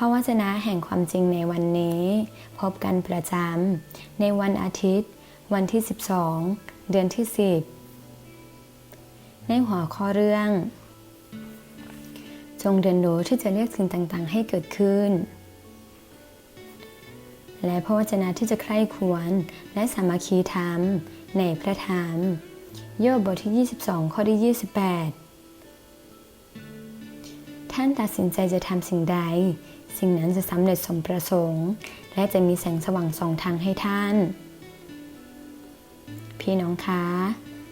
พระวจนะแห่งความจริงในวันนี้ พบกันประจำในวันอาทิตย์ วันที่ 12 เดือนที่ 10 ในหัวข้อเรื่อง จงเรียนรู้ที่จะเรียกสิ่งต่างๆ ให้เกิดขึ้น และพระวจนะที่จะใคร่ควรและสามัคคีธรรมในพระธรรม โยบบทที่ 22 ข้อที่ 28ท่านตัดสินใจจะทำสิ่งใด สิ่งนั้นจะสำเร็จสมประสงค์ และจะมีแสงสว่างสองทางให้ท่าน พี่น้องคะ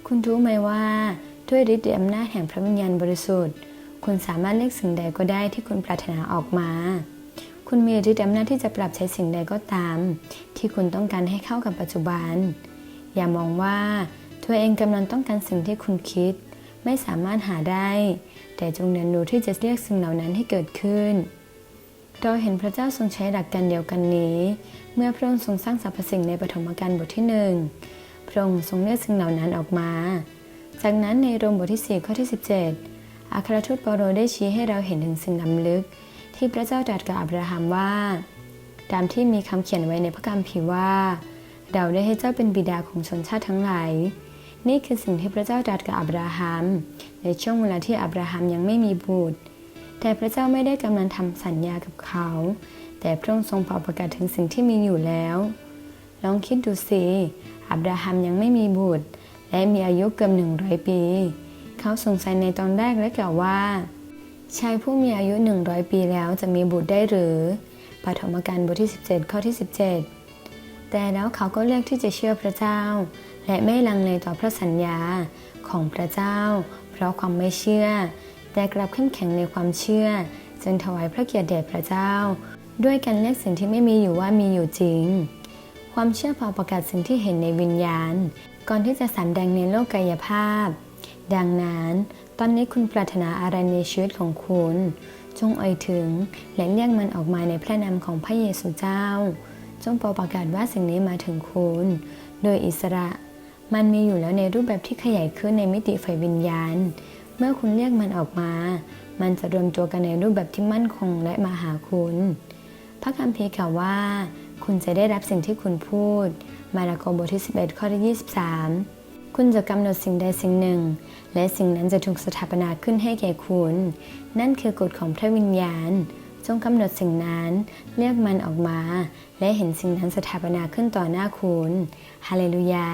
คุณรู้ไหมว่า ด้วยฤทธิ์อำนาจแห่งพระวิญญาณบริสุทธิ์ คุณสามารถเลือกสิ่งใดก็ได้ที่คุณปรารถนาออกมา คุณมีฤทธิ์อำนาจที่จะปรับใช้สิ่งใดก็ตาม ที่คุณต้องการให้เข้ากับปัจจุบัน อย่ามองว่าตัวเองกำลังต้องการสิ่งที่คุณคิด ไม่สามารถหาได้ แต่จงเรียนรู้ที่จะเรียกสิ่งเหล่านั้นให้เกิดขึ้น เราเห็นพระเจ้าทรงใช้หลักการเดียวกันนี้ เมื่อพระองค์ทรงสร้างสรรพสิ่งในปฐมกาลบทที่หนึ่งพระองค์ทรงเรียกสิ่งเหล่านั้นออกมา จากนั้นในโรมบทที่ 4 ข้อที่ 17 อัครทูตเปาโลได้ชี้ให้เราเห็นถึงสิ่งล้ำลึก ที่พระเจ้าตรัสกับอับราฮัมว่า ตามที่มีคำเขียนไว้ในพระคัมภีร์ว่า เราได้ให้เจ้าเป็นบิดาของชนชาติทั้งหลาย นี่คือสิ่งที่พระเจ้าตรัสกับอับราฮัมในช่วงเวลาที่อับราฮัมยังไม่มีบุตร แต่พระเจ้าไม่ได้กำลังทำสัญญากับเขา แต่พระองค์ทรงเป่าประกาศถึงสิ่งที่มีอยู่แล้ว ลองคิดดูสิ อับราฮัมยังไม่มีบุตร และมีอายุเกือบหนึ่งร้อยปี เขาสงสัยในตอนแรกและกล่าวว่าชายผู้มีอายุ 100 ปีแล้วจะมีบุตรได้หรือปฐมกาลบทที่ 17 ข้อที่ 17 แต่แล้วเขาก็เลือกที่จะเชื่อพระเจ้า และไม่ลังเลต่อพระสัญญาของพระเจ้า เพราะความไม่เชื่อ แต่กลับเข้มแข็งในความเชื่อ จึงถวายพระเกียรติแด่พระเจ้า ด้วยการเรียกสิ่งที่ไม่มีอยู่ว่ามีอยู่จริง ความเชื่อพอประกาศสิ่งที่เห็นในวิญญาณ ก่อนที่จะสำแดงในโลกกายภาพ ดังนั้น ตอนนี้คุณปรารถนาอะไรในชีวิตของคุณ จงเอ่ยถึงและเรียกมันออกมาในพระนามของพระเยซูเจ้า จงเปาประกาศว่าสิ่งนี้มาถึงคุณ โดยอิสระ มันมีอยู่แล้วในรูปแบบที่ขยายขึ้นในมิติฝ่ายวิญญาณ เมื่อคุณเรียกมันออกมา มันจะรวมตัวกันในรูปแบบที่มั่นคงและมาหาคุณ พระคัมภีร์กล่าวว่า คุณจะได้รับสิ่งที่คุณพูด มาระโกบทที่ 11 ข้อที่ 23 คุณจะกำหนดสิ่งใดสิ่งหนึ่ง และสิ่งนั้นจะถูกสถาปนาขึ้นให้แก่คุณ นั่นคือกฎของพระวิญญาณ จงกำหนดสิ่งนั้น เรียกมันออกมา และเห็นสิ่งนั้นสถาปนาขึ้นต่อหน้าคุณ ฮาเลลูยา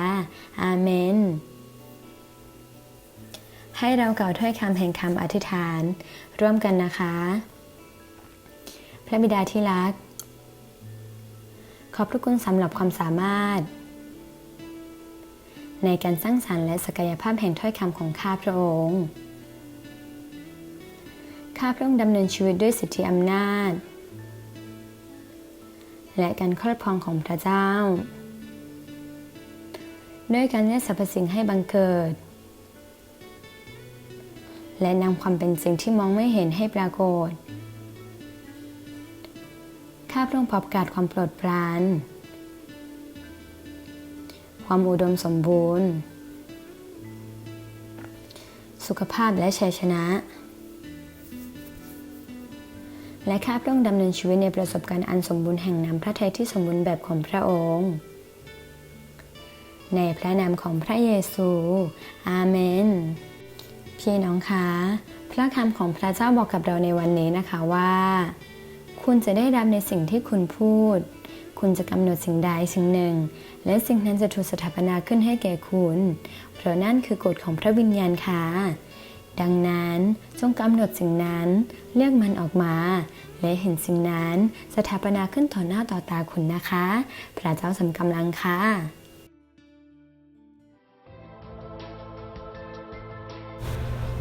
อาเมน ให้เรากล่าวถ้อยคำแห่งคำอธิษฐาน ร่วมกันนะคะ พระบิดาที่รัก ขอบพระคุณสำหรับความสามารถ ในการสร้างสรรค์และศักยภาพแห่งถ้อยคำของข้าพระองค์ ข้าพระองค์ดำเนินชีวิตด้วยสิทธิอำนาจ และการครอบครองของพระเจ้า ด้วยการเรียสรรพสิ่งให้บังเกิด และนำความเป็นจริงที่มองไม่เห็นให้ปรากฏ ข้าพระองค์ประกาศความโปรดปราน ความอุดมสมบูรณ์ สุขภาพและชัยชนะ และข้าพระองค์ดำเนินชีวิตในประสบการณ์อันสมบูรณ์แห่งน้ำพระทัยที่สมบูรณ์แบบของพระองค์ ในพระนามของพระเยซู อาเมน พี่น้องคะ พระคำของพระเจ้าบอกกับเราในวันนี้นะคะว่า คุณจะได้รับในสิ่งที่คุณพูด คุณจะกำหนดสิ่งใดสิ่งหนึ่ง และสิ่งนั้นจะถูกสถาปนาขึ้นให้แก่คุณ เพราะนั่นคือกฎของพระวิญญาณค่ะ ดังนั้นจงกำหนดสิ่งนั้น เลือกมันออกมา และเห็นสิ่งนั้นสถาปนาขึ้นต่อหน้าต่อตาคุณนะคะ พระเจ้าสำกำลังค่ะ